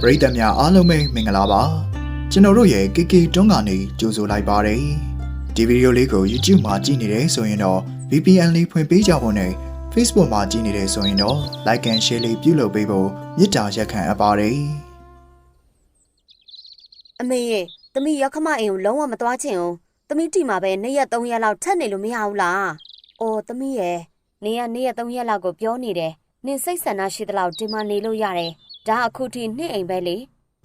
ပရိသတ်များအားလုံးပဲမင်္ဂလာပါကျွန်တော်တို့ရဲ့ KK တွန်းကနေကြိုဆိုလိုက်ပါတယ်ဒီဗီဒီယိုလေးကို YouTube မှာကြည့်နေတယ်ဆိုရင်တော့ VPN လေးဖွင့်ပေးကြဖို့နဲ့ Facebook မှာကြည့်နေတယ်ဆိုရင်တော့ Like and Share လေးပြုလုပ်ပေးဖို့မေတ္တာရက်ခံအပ်ပါတယ်အမေရဲ့သမီးရောက်ခမအိမ်ကိုလုံးဝမသွားချင်ဘူးသမီးတီမှာပဲနေ့ရက်3ရက်လောက်ထပ်နေလို့မရဘူးလားအော်သမီးရဲ့နေရနေ့ရက်3ရက်လောက်ကိုပြောနေတယ်နင်စိတ်ဆန္ဒရှိသလောက်ဒီမှာနေလို့ရတယ် ဒါအခုထိနှစ်အိမ်ပဲလေ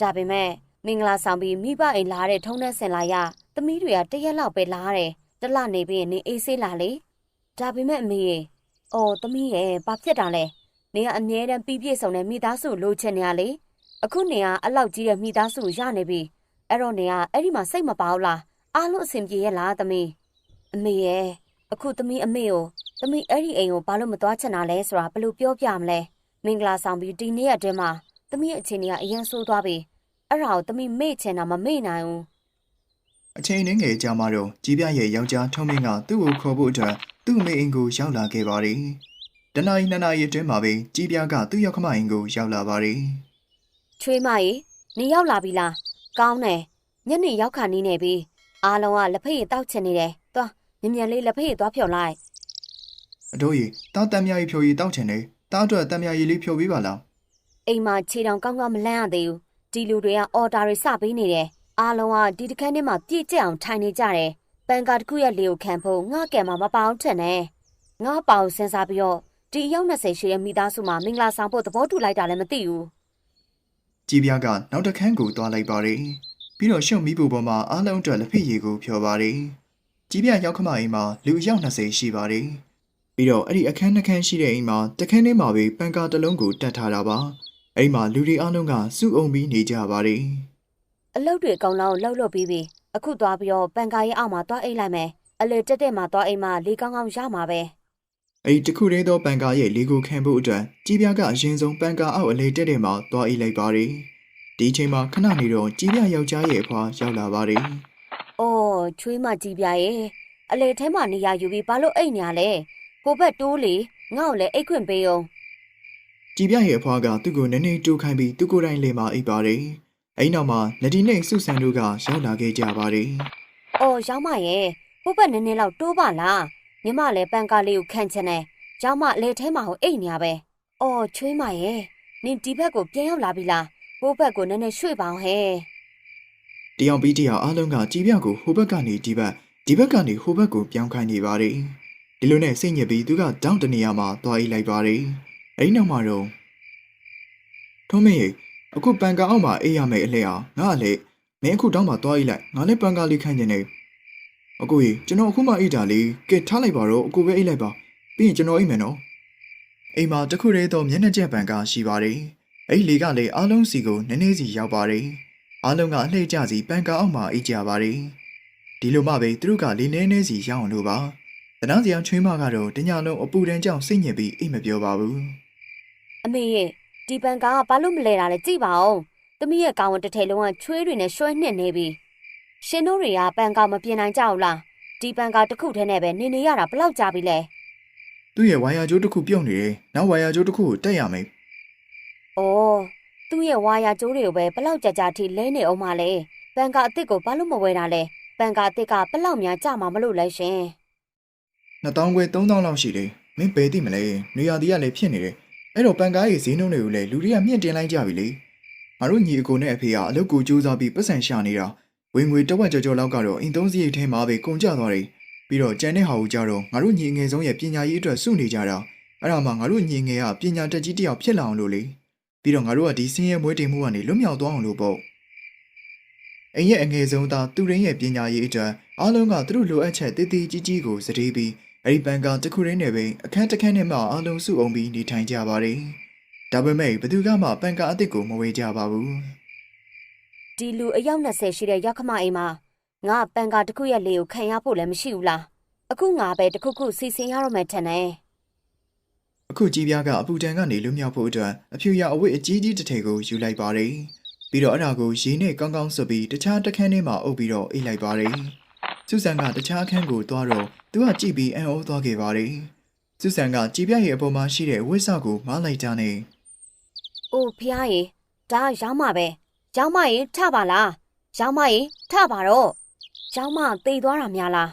ဒါပေမဲ့မင်္ဂလာဆောင်ပြီးမိဘအိမ်လာတဲ့ထုံးတဲ့ဆင်လာရသမီးတွေကတရက်လောက်ပဲလာတယ်တလနေပြီးရင်နင်အေးဆေးလာလေဒါပေမဲ့အမေရဲ့အော်သမီးရဲ့ဘာဖြစ်တာလဲနေကအမြဲတမ်းပြီးပြည့်စုံတဲ့မိသားစုလိုချင်နေရလေအခုနေကအလောက်ကြီးတဲ့မိသားစုရနေပြီအဲ့တော့နေကအဲ့ဒီမှာစိတ်မပေါဘူးလားအားလုံးအဆင်ပြေရဲ့လားသမီးအမေရဲ့အခုသမီးအမေကိုသမီးအဲ့ဒီအိမ်ကိုဘာလို့မသွားချင်တာလဲဆိုတာဘယ်လိုပြောပြမလဲ မင်္ဂလာဆောင်ပြီးဒီနေ့ရက်တည်းမှာသမီးရဲ့အခြေအနေကအရင်ဆိုးသွားပြီအဲ့ဒါကိုသမီးမေ့ချင်တာမမေ့နိုင်ဘူးအချိန်နှင်းငယ်ကြာမှတော့ကြီးပြရဲ့ယောက်ျားထုံးမင်းကသူ့ကိုခေါ်ဖို့အတွက်သူ့အမေအိမ်ကိုရောက်လာခဲ့ပါတယ်တနအီနှစ်နာရီအတွင်းမှာပဲကြီးပြကသူ့ရောက်ခမအိမ်ကိုရောက်လာပါတယ်ချွေးမကြီးနေရောက်လာပြီလားကောင်းတယ်ညနေရောက်ခါနီးနေပြီအားလုံးကလက်ဖက်ရည်တောက်ချင်နေတယ်သွားမြန်မြန်လေးလက်ဖက်ရည်သွားဖြော်လိုက်အတို့ကြီးတောက်တမ်းမြကြီးဖြိုကြီးတောက်ချင်တယ် တောက်အတွက်တမ်းမြကြီးလေးဖြိုပေးပါလားအိမ်မှာခြေတောင်ကောင်းကောင်းမလန်းရသေးဘူးဒီလူတွေကအော်ဒါတွေစပေးနေတယ်အားလုံးကဒီတခန်းထဲမှာပြည့်ကျက်အောင်ထိုင်နေကြတယ်ပန်ကာတစ်ခုရဲ့လေကိုခံဖို့ငါကဲမှာမပေါအောင်ထင်တယ်ငါပါအောင်စဉ်းစားပြီးတော့ဒီအယောက်20ရှိတဲ့မိသားစုမှာမင်္ဂလာဆောင်ဖို့သဘောတူလိုက်တာလည်းမသိဘူးကြီးပြားကနောက်တစ်ခန်းကိုသွားလိုက်ပါတယ်ပြီးတော့ရှုံမိဖို့ပေါ်မှာအားလုံးအတွက်လက်ဖက်ရည်ကိုဖြောပါတယ်ကြီးပြားရောက်ခမအိမ်မှာလူအယောက်20ရှိပါတယ် ပြီးတော့အဲ့ဒီအခန်းနှစ်ခန်းရှိတဲ့အိမ်မှာတစ်ခန်းထဲမှာပဲပန်ကာတစ်လုံးကိုတတ်ထားတာပါအဲ့ဒီမှာလူတွေအားလုံးကစုအုံပြီးနေကြပါတယ်အလုပ်တွေအကောင်လောက်လှုပ်လှုပ်ပြီးပြီအခုသွားပြီးတော့ပန်ကာရဲ့အောက်မှာသွားအိတ်လိုက်မယ်အလေတက်တက်မှာသွားအိမ်မှာလေကောင်းကောင်းရမှာပဲအဲ့ဒီတစ်ခုတည်းသောပန်ကာရဲ့လေကိုခံဖို့အတွက်ကြီးပြားကအရင်ဆုံးပန်ကာအောက်အလေတက်တဲ့မှာသွားအိတ်လိုက်ပါတယ်ဒီအချိန်မှာခဏနေတော့ကြီးပြားယောက်ျားရဲ့အဖွာရောက်လာပါတယ်။အော်ချွေးမကြီးပြရဲ့အလေထဲမှာနေရယူပြီးဘာလို့အိတ်နေရလဲ။ ဟိုဘက်တိုးလေငါ့ကိုလည်းအိတ်ခွင့်ပေးအောင်ကြည်ပြရဲ့အဖွားကသူ့ကိုနည်းနည်းတိုးခိုင်းပြီးသူ့ကိုယ်တိုင်လေမာအိပ်ပါတယ်။အဲဒီနောက်မှာလက်ဒီနဲ့စုဆန်တို့ကရောက်လာခဲ့ကြပါတယ်။အော်ရောင်းမရဲ့ဟိုဘက်နည်းနည်းလောက်တိုးပါလား။ညီမလည်းပန်ကားလေးကိုခံချင်တယ်။ရောင်းမအလေထဲမှာဟိုအိတ်နေရပဲ။အော်ချွေးမရဲ့နင်ဒီဘက်ကိုပြန်ရောက်လာပြီလား။ဟိုဘက်ကိုနည်းနည်းရွှေ့ပါအောင်ဟဲ့။တယောက်ပြီးတယောက်အားလုံးကကြည်ပြကိုဟိုဘက်ကနေဒီဘက်ဒီဘက်ကနေဟိုဘက်ကိုပြောင်းခိုင်းနေပါတယ်။ ဒီလိုနဲ့စိတ်ညစ်ပြီးသူကတောင်းတနေရမှာသွားအိပ်လိုက်ပါတယ်။အဲဒီနောက်မှာတော့ထုံးမင်းရေအခုပန်ကာအောက်မှာအိပ်ရမယ်အလဲအောင်ငါအလဲမင်းအခုတောင်းမှာသွားအိပ်လိုက်ငါလည်းပန်ကာလေးခိုင်းနေတယ်။အကိုကြီးကျွန်တော်အခုမှအိပ်တာလေးကဲထားလိုက်ပါတော့အကိုပဲအိပ်လိုက်ပါပြီးရင်ကျွန်တော်အိပ်မယ်နော်။အိမ်မှာတစ်ခုတည်းသောမျက်နှာကျက်ပန်ကာရှိပါတယ်။အဲ့ဒီလေကလည်းအားလုံးစီကိုနည်းနည်းစီရောက်ပါတယ်။အားလုံးကအလှည့်ကျစီပန်ကာအောက်မှာအိပ်ကြပါတယ်။ဒီလိုမှပဲသူတို့ကလေနည်းနည်းစီရောက်အောင်လို့ပါ။ တနန်းစီအောင်ချွေးမကတော့တညလုံးအပူတန်းကြောင့်စိတ်ညစ်ပြီးအိပ်မပြောပါဘူး။အမေရဲ့ဒီပန်ကားကဘာလို့မလဲတာလဲကြည့်ပါဦး။သမီးရဲ့ကောင်ဝန်တစ်ထည်လုံးကချွေးတွေနဲ့ရွှဲနှစ်နေပြီ။ရှင်တို့တွေကပန်ကားမပြင်နိုင်ကြဘူးလား။ဒီပန်ကားတစ်ခုတည်းနဲ့ပဲနေနေရတာဘယ်လောက်ကြာပြီလဲ။။သူ့ရဲ့ဝါယာကြိုးတစ်ခုပြုတ်နေတယ်။နောက်ဝါယာကြိုးတစ်ခုကိုတက်ရမယ်။အော်သူ့ရဲ့ဝါယာကျိုးတွေကိုပဲဘလောက်ကြာကြာထိလဲနေအောင်မလဲ။ပန်ကာအစ်စ်ကိုဘာလို့မဝယ်တာလဲ။ပန်ကာအစ်စ်ကဘလောက်များကြာမှာမလို့လဲရှင်။ 2000ခွဲ3000လောက်ရှိတယ်။မင်းဘယ်သိမလဲ။နေရာဒီကလည်းဖြစ်နေတယ်။အဲ့တော့ပန်ကားရဲ့ဈေးနှုန်းတွေကိုလည်းလူတွေကမြင့်တင်လိုက်ကြပြီလေ။ငါတို့ညီအကိုနဲ့အဖေကအလုပ်ကိုစူးစမ်းပြီးပတ်စံရှာနေတာဝင်ငွေတဝက်ကျော်ကျော်လောက်ကတော့အင်သုံးစရိတ်ထဲမှာပဲကုန်ကျသွားတယ်။ပြီးတော့ကျန်တဲ့ဟာကိုကြတော့ငါတို့ညီငယ်ဆုံးရဲ့ပညာရေးအတွက်စုနေကြတာ။အဲ့ဒါမှငါတို့ညီငယ်ကပညာတတ်ကြီးတစ်ယောက်ဖြစ်လာအောင်လို့လေ။ပြီးတော့ငါတို့ကဒီစင်းရဲမွေးတင်မှုကနေလွတ်မြောက်သွားအောင်လို့ပေါ့။အိမ်ရဲ့အငယ်ဆုံးသားသူရင်းရဲ့ပညာရေးအတွက်အားလုံးကသူတို့လိုအပ်ချက်တည်တည်ကြီးကြီးကိုစတေးပြီး အဲ့ဒီဘန်ကတစ်ခုရင်းနဲ့ပဲအခန်းတစ်ခန်းနဲ့မှအားလုံးစုအောင်ပြီးနေထိုင်ကြပါတယ်။ဒါပေမဲ့ဘယ်သူကမှပန်ကာအစ်စ်ကိုမဝေကြပါဘူး။ဒီလူအယောက်20ရှိတဲ့ရောက်ခမအိမ်မှာငါပန်ကာတစ်ခုရဲ့လေကိုခံရဖို့လည်းမရှိဘူးလား။အခုငါပဲတစ်ခုခုစီစဉ်ရတော့မယ်ထင်တယ်။။အခုကြီးပြားကအပူတန်ကနေလွတ်မြောက်ဖို့အတွက်အဖြူရအဝတ်အကြီးကြီးတစ်ထည်ကိုယူလိုက်ပါတယ်။ပြီးတော့အဲ့ဒါကိုရေနဲ့ကောင်းကောင်းဆွပြီးတခြားတစ်ခန်းထဲမှာအုပ်ပြီးတော့အိတ်လိုက်ပါတယ်။ စုဆန်ကတခြားအခန်းကိုသွားတော့သူကကြည့်ပြီးအံ့ဩသွားခဲ့ပါတယ်။စုဆန်ကကြီးပြားရဲ့အပေါ်မှာရှိတဲ့ဝိဆာကိုမလိုက်တာနဲ့။အိုဖျားရေဒါရောင်းမပဲရောင်းမရင်ထပါလားရောင်းမရင်ထပါတော့ရောင်းမသေသွားတာများလား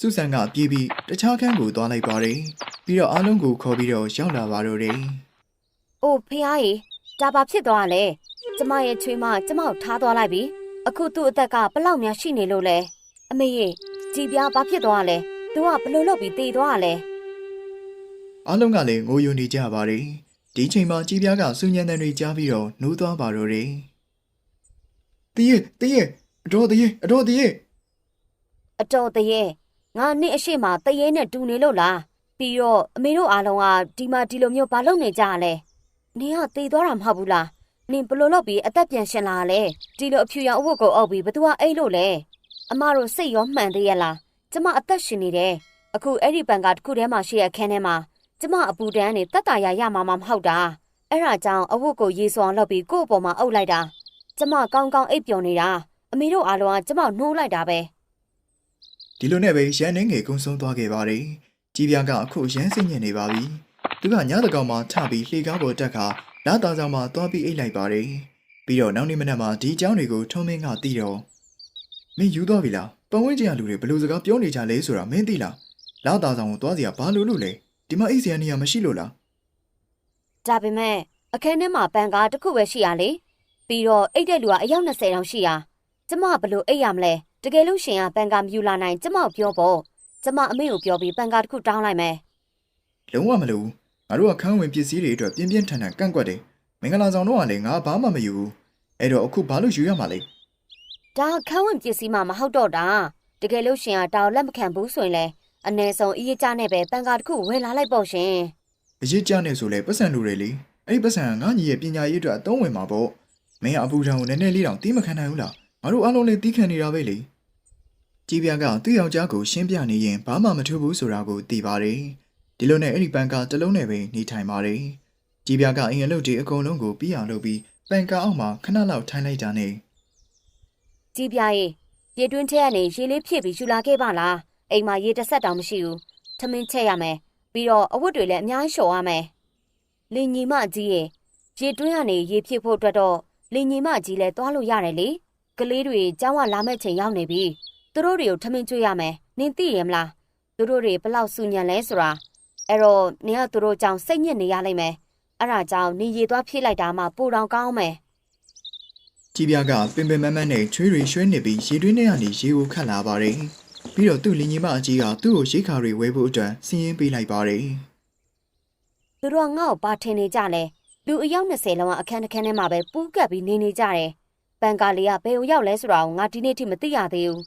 စုဆန်ကပြေးပြီးတခြားခန်းကိုသွားလိုက်ပါတယ်ပြီးတော့အားလုံးကိုခေါ်ပြီးတော့ရောက်လာပါတော့တယ်အိုးဖေဟာကြီးဒါဘာဖြစ်သွားလဲကျမရဲ့ချွေးမကျမကိုထားသွားလိုက်ပြီအခုသူ့အသက်ကဘလောက်များရှိနေလို့လဲ အမေကြီးကြည်ပြားဘာဖြစ်သွားလဲသူကဘလို့လုပ်ပြီးသေသွားတာလဲအားလုံးကလည်းငိုယွနေကြပါတယ်ဒီချိန်မှာကြည်ပြားကစူညံတန်တွေကြားပြီးတော့နှိုးသွားပါတော့တယ်တည့်ရဲ့တည့်ရဲ့အတော်တည့်ရဲ့အတော်တည့်ရဲ့အတော်တရေငါနှစ်အရှိမတရေနဲ့တူနေလို့လားပြီးတော့အမေတို့အားလုံးကဒီမှာဒီလိုမျိုးဘာလုပ်နေကြရလဲနင်ကသေသွားတာမဟုတ်ဘူးလားနင်ဘလို့လုပ်ပြီးအသက်ပြန်ရှင်လာရလဲဒီလိုအဖြူရောင်အဝတ်ကိုအုပ်ပြီးဘသူကအိတ်လို့လဲ အမတို့စိတ်ရောမှန်သေးရဲ့လားကျမအသက်ရှင်နေတယ်အခုအဲ့ဒီပန်ကတစ်ခုထဲမှာရှိရခန်းထဲမှာကျမအပူတန်းနေတက်တာရရမှာမမဟုတ်တာအဲ့ဒါကြောင့်အဝတ်ကိုရေစွမ်းလုပ်ပြီးကိုယ့်အပေါ်မှာအုပ်လိုက်တာကျမကောင်းကောင်းအိပ်ပျော်နေတာအမေတို့အားလုံးကကျမနှိုးလိုက်တာပဲဒီလိုနဲ့ပဲရန်နှင်းငယ်ကုန်းဆုံးသွားခဲ့ပါတယ်ကြည်ပြားကအခုရန်စိတ်ညစ်နေပါပြီသူကညတကောင်မှာထပြီးလှေကားပေါ်တက်ခါလာသားဆောင်မှာသွားပြီးအိတ်လိုက်ပါတယ်ပြီးတော့နောက်နေ့မနက်မှာဒီအကြောင်းတွေကိုထုံးမင်းကသိတော့ မင်းယူသွားပြီလားပတ်ဝန်းကျင်ကလူတွေဘယ်လိုစကားပြောနေကြလဲဆိုတာမင်းသိလားလာသားဆောင်ကိုသွားစီရဘာလို့လို့လဲဒီမှာအိတ်စရာနေရာမရှိလို့လားဒါပေမဲ့အခန်းထဲမှာပန်ကားတစ်ခုပဲရှိရလေပြီးတော့အိတ်တဲ့လူကအယောက်20တောင်ရှိရကျမဘလို့အိတ်ရမလဲတကယ်လို့ရှင်ကပန်ကားမယူလာနိုင်ကျမကိုပြောပေါ့ကျမအမေကိုပြောပြီးပန်ကားတစ်ခုတောင်းလိုက်မယ်လုံးဝမလို့ငါတို့ကခန်းဝင်ပစ္စည်းတွေအတွက်ပြင်းပြင်းထန်ထန်ကန့်ကွက်တယ်မင်္ဂလာဆောင်တော့ကလည်းငါဘာမှမယူဘူးအဲ့တော့အခုဘာလို့ယူရမှာလဲ ဒါခန်းဝင်ပစ္စည်းမှမဟုတ်တော့တာတကယ်လို့ရှင်ကတောင်းလက်မခံဘူးဆိုရင်လေအ ਨੇ ဆုံးအရေးကြနဲ့ပဲပန်ကားတစ်ခုဝယ်လာလိုက်ပေါ့ရှင်အရေးကြနေဆိုလဲပတ်စံလူတွေလေအဲ့ဒီပတ်စံကငါညီရဲ့ပညာရေးအတွက်အသုံးဝင်မှာပေါ့မင်းကအပူထံကိုနည်းနည်းလေးတောင်တီးမခံနိုင်ဘူးလားငါတို့အားလုံးလည်းတီးခံနေတာပဲလေကြည်ပြကသူ့ယောက်ျားကိုရှင်းပြနေရင်ဘာမှမထူးဘူးဆိုတာကိုသိပါတယ်ဒီလိုနဲ့အဲ့ဒီပန်ကာတစ်လုံးနဲ့ပဲနေထိုင်ပါတယ်ကြည်ပြကအင်အလုပ်တွေအကုန်လုံးကိုပြီးအောင်လုပ်ပြီးပန်ကာအောက်မှာခဏလောက်ထိုင်လိုက်တာနဲ့ ကြည်ပြရေးရေတွင်းထဲကနေရေလေးဖြည့်ပြီးယူလာခဲ့ပါလားအိမ်မှာရေတစ်ဆက်တောင်မရှိဘူးထမင်းချက်ရမယ်ပြီးတော့အဝတ်တွေလည်းအများကြီးလျှော်ရမယ်လင်ညီမကြီးရေရေတွင်းကနေရေဖြည့်ဖို့အတွက်တော့လင်ညီမကြီးလည်းသွားလို့ရတယ်လေကလေးတွေကျောင်းကလာမဲ့ချိန်ရောက်နေပြီသူတို့တွေကိုထမင်းကျွေးရမယ်နင်သိရမလားသူတို့တွေဘလောက်စူညံလဲဆိုတာအဲ့တော့နင်ကသူတို့ကြောင့်စိတ်ညစ်နေရလိမ့်မယ်အဲ့ဒါကြောင့်နင်ရေသွားဖြည့်လိုက်တာမှပိုတောင်ကောင်းမယ် ကြည်ပြကပင်ပင်မမတ်နဲ့ချွေးတွေရွှဲနေပြီးရေတွင်းထဲကနေရေကိုခတ်လာပါတယ်ပြီးတော့သူ့လင်ကြီးမအကြီးကသူ့ကိုရိတ်ခါတွေဝဲဖို့အတွက်စီးရင်ပေးလိုက်ပါတယ်သူတို့ကငါ့ကိုပါထင်နေကြလဲလူအယောက်20လောက်ကအခန်းတစ်ခန်းထဲမှာပဲပူးကပ်ပြီးနေနေကြတယ်ပန်ကာလေးကဘယ်ကိုရောက်လဲဆိုတာကိုငါဒီနေ့ထိမသိရသေးဘူး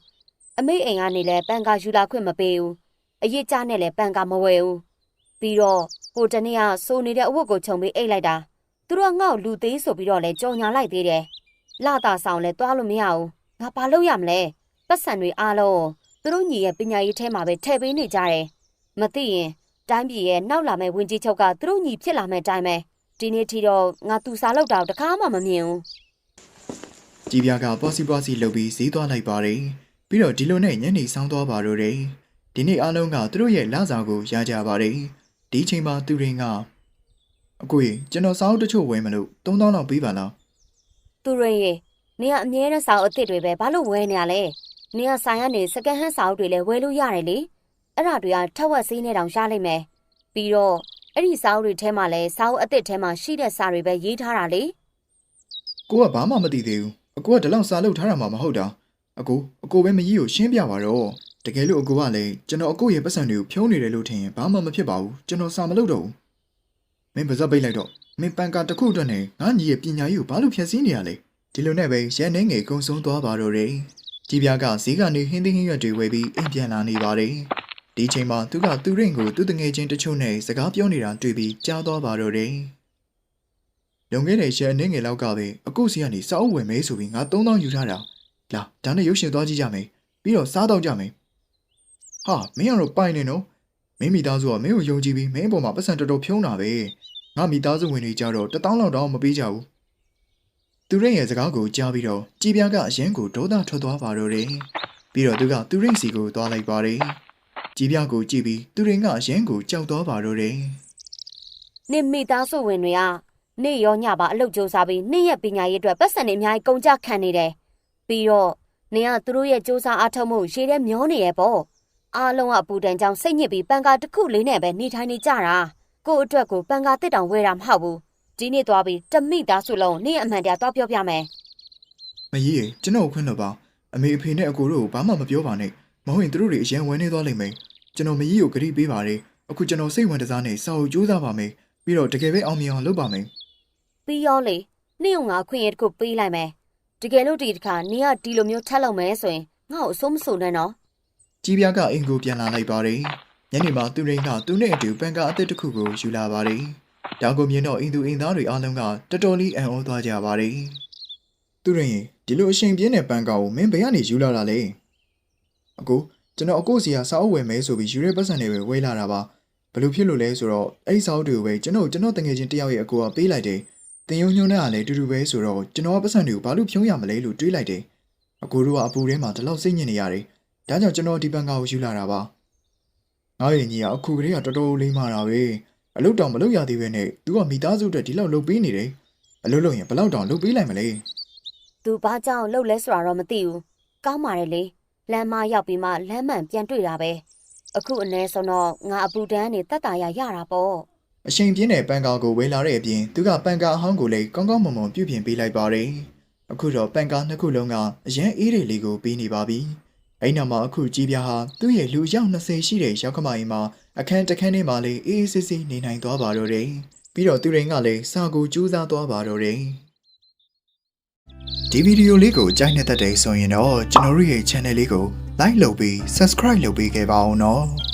အမေအိမ်ကနေလဲပန်ကာယူလာခွင့်မပေးဘူးအရေးကြနဲ့လဲပန်ကာမဝယ်ဘူးပြီးတော့ဟိုတနေ့ကစိုးနေတဲ့အဝတ်ကိုခြုံပြီးအိတ်လိုက်တာသူတို့ကငါ့ကိုလူသေးဆိုပြီးတော့လဲကြော်ညာလိုက်သေးတယ် လာတာဆောင်လဲတွားလို့မရဘူးငါဘာလုပ်ရမလဲပတ်စံတွေအားလုံးသူတို့ညီရဲ့ပညာရေးထဲမှာပဲထည့်ပေးနေကြတယ်မသိရင်တိုင်းပြည်ရဲ့နောက်လာမဲ့ဝင်ကြီးချုပ်ကသူတို့ညီဖြစ်လာမဲ့အတိုင်းပဲဒီနေ့ထိတော့ငါသူစားလောက်တာတကားမှမမြင်ဘူးကြည်ပြကပွားစီပွားစီလှုပ်ပြီးဈေးသွားလိုက်ပါတယ်ပြီးတော့ဒီလိုနဲ့ညနေဆောင်သွားပါတော့တယ်ဒီနေ့အားလုံးကသူတို့ရဲ့လစာကိုရကြပါတယ်ဒီချိန်မှာသူရင်ကအကိုကြီးကျွန်တော်စာအုပ်တချို့ဝယ်မလို့3000လောက်ပေးပါလား သူရင်ရေနေကအမြဲတမ်းစာအုပ်အစ်စ်တွေပဲဘာလို့ဝယ်နေရလဲနေကဆိုင်ကနေစကန်ဟန်းစာအုပ်တွေလည်းဝယ်လို့ရတယ်လေအဲ့ဒါတွေကထက်ဝက်စေးနဲ့တောင်ရလိမ့်မယ်ပြီးတော့အဲ့ဒီစာအုပ်တွေထဲမှာလည်းစာအုပ်အစ်စ်ထဲမှာရှိတဲ့စာတွေပဲရေးထားတာလေကိုကဘာမှမသိသေးဘူးအကိုကဒီလောက်စာလုပ်ထားတာမှမဟုတ်တာအကိုအကိုပဲမကြီးကိုရှင်းပြပါတော့တကယ်လို့အကိုကလည်းကျွန်တော်အကိုရဲ့ပတ်စံတွေကိုဖြုံးနေတယ်လို့ထင်ရင်ဘာမှမဖြစ်ပါဘူးကျွန်တော်စာမလုပ်တော့ဘူးမင်းပါဇက်ပိတ်လိုက်တော့ မင်းပန်ကာတစ်ခုအတွက်နဲ့ငါညီရဲ့ပညာရေးကိုဘာလို့ဖျက်ဆီးနေရလဲဒီလိုနဲ့ပဲရန်နေငယ်ကုံဆုံးသွားပါတော့တယ်ကြည်ပြားကဈေးကနေဟင်းသီးဟင်းရွက်တွေဝယ်ပြီးအိမ်ပြန်လာနေပါတယ်ဒီချိန်မှာသူကသူ့ရင်ကိုသူ့တငယ်ချင်းတချို့နဲ့စကားပြောနေတာတွေ့ပြီးကြားသွားပါတော့တယ်လွန်ခဲ့တဲ့ရက်အနေငယ်လောက်ကပဲအကုစီကနေစာအုပ်ဝယ်မယ်ဆိုပြီးငါ3000ယူထားတာလာဒါနဲ့ရုပ်ရှင်သွားကြည့်ကြမယ်ပြီးတော့စားတော့ကြမယ်ဟာမင်းကတော့ပိုင်နေနော်မင်းမိသားစုကမင်းကိုယုံကြည်ပြီးမင်းအပေါ်မှာပတ်စံတော်တော်ဖြုံးတာပဲ ငါမိသားစုဝင်တွေကြတော့1000လောက်တောင်မပေးကြဘူးသူရိန်ရဲ့စကားကိုကြားပြီးတော့ကြည်ပြားကအရင်ကိုဒေါသထွက်သွားပါတော့တယ်ပြီးတော့သူကသူရိန်စီကိုသွားလိုက်ပါတယ်ကြည်ပြားကိုကြည့်ပြီးသူရိန်ကအရင်ကိုကြောက်သွားပါတော့တယ်နင်မိသားစုဝင်တွေကနေ့ရောညပါအလုပ်ကြိုးစားပြီးနေ့ရက်ပညာရေးအတွက်ပတ်စံနေအများကြီးကုန်ကြခံနေတယ်ပြီးတော့နင်ကသူတို့ရဲ့စူးစမ်းအားထုတ်မှုရေထဲမျောနေရဲ့ပေါ့အားလုံးကအပူတန်ကြောင့်စိတ်ညစ်ပြီးပန်ကာတစ်ခုလေးနဲ့ပဲနေထိုင်နေကြတာ ကို့အတွက်ကိုပန်ကာတစ်တောင်ဝယ်တာမဟုတ်ဘူးဒီနေ့သွားပြီးတမိသားစုလုံးနေ့အမှန်တရားသွားပြောပြမယ်မကြီးရေကျွန်တော်ကိုခွင့်တော့ပါအမေအဖေနဲ့အကိုတို့ကိုဘာမှမပြောပါနဲ့မဟုတ်ရင်သူတို့တွေအရင်ဝဲနေသွားလိမ့်မယ်ကျွန်တော်မကြီးကိုဂရိပေးပါတယ်အခုကျွန်တော်စိတ်ဝင်တစားနဲ့စာအုပ်ကြိုးစားပါမယ်ပြီးတော့တကယ်ပဲအောင်မြင်အောင်လုပ်ပါမယ်ပြီးရောလေနေ့ကငါခွင့်ရတစ်ခုပေးလိုက်မယ်တကယ်လို့ဒီတစ်ခါနင်ကဒီလိုမျိုးထပ်လုပ်မယ်ဆိုရင်ငါ့ကိုအစိုးမစိုးနဲ့နော်ကြီးပြားကအင်ကိုပြန်လာလိုက်ပါတယ် ညနေမှာသူရိန်ကသူနဲ့အတူပန်ကာအသစ်တစ်ခုကိုယူလာပါတယ်တောင်ကိုမြင်တော့အင်သူအင်သားတွေအားလုံးကတော်တော်လေးအံ့ဩသွားကြပါတယ်သူရိန်ရေဒီလိုအချိန်ပြင်းတဲ့ပန်ကာကိုမင်းဘယ်ကနေယူလာတာလဲအကိုကျွန်တော်အကိုစီကစာအုပ်ဝယ်မယ်ဆိုပြီးယူရဲပတ်စံတွေပဲဝယ်လာတာပါဘယ်လိုဖြစ်လို့လဲဆိုတော့အဲ့ဒီစာအုပ်တွေကိုပဲကျွန်တော်ကျွန်တော်တငယ်ချင်းတယောက်ရဲ့အကိုကပေးလိုက်တယ်တင်ယုံညွန်းနဲ့ကလည်းအတူတူပဲဆိုတော့ကျွန်တော်ကပတ်စံတွေကိုဘာလို့ဖြုံးရမလဲလို့တွေးလိုက်တယ်အကိုတို့ကအပူထဲမှာဒီလောက်စိတ်ညစ်နေရတယ်ဒါကြောင့်ကျွန်တော်ဒီပန်ကာကိုယူလာတာပါ ငါ့ရဲ့ညီကအခုကလေးကတော်တော်လေးမာတာပဲအလုပ်တောင်မလုပ်ရသေးပဲနဲ့သူကမိသားစုအတွက်ဒီလောက်လုပ်ပေးနေတယ်အလုပ်လုပ်ရင်ဘယ်လောက်တောင်လုပ်ပေးလိုက်မလဲ သူဘာကြောင့်လှုပ်လဲဆိုတာတော့မသိဘူးကောင်းပါတယ်လေလမ်းမရောက်ပြီးမှလမ်းမှန်ပြန်တွေ့တာပဲအခုအ ਨੇ ဆုံးတော့ငါအပူတန်းနေတက်တာရရတာပေါ့အချိန်ပြင်းတဲ့ပန်ကာကိုဝေလာတဲ့အပြင်သူကပန်ကာအဟောင်းကိုလည်းကောင်းကောင်းမွန်မွန်ပြုပြင်ပေးလိုက်ပါတယ်။အခုတော့ပန်ကာနှစ်ခုလုံးကအရန်အေးတွေလေးကိုပေးနေပါပြီ။ အဲ့နောက်မှာအခုကြီးပြားဟာသူ့ရဲ့လူယောက်20ရှိတဲ့ရောက်ခမကြီးမှာအခန်းတစ်ခန်းထဲမှာလေးအေးအေးဆေးဆေးနေနိုင်သွားပါတော့တယ်။ပြီးတော့သူရိန်ကလည်းစာကိုကြိုးစားသွားပါတော့တယ်။ဒီဗီဒီယိုလေးကိုကြိုက်နေတဲ့တဲ့ဆိုရင်တော့ကျွန်တော်တို့ရဲ့ channel လေးကို like လုပ်ပြီး subscribe လုပ်ပေးခဲ့ပါအောင်နော်။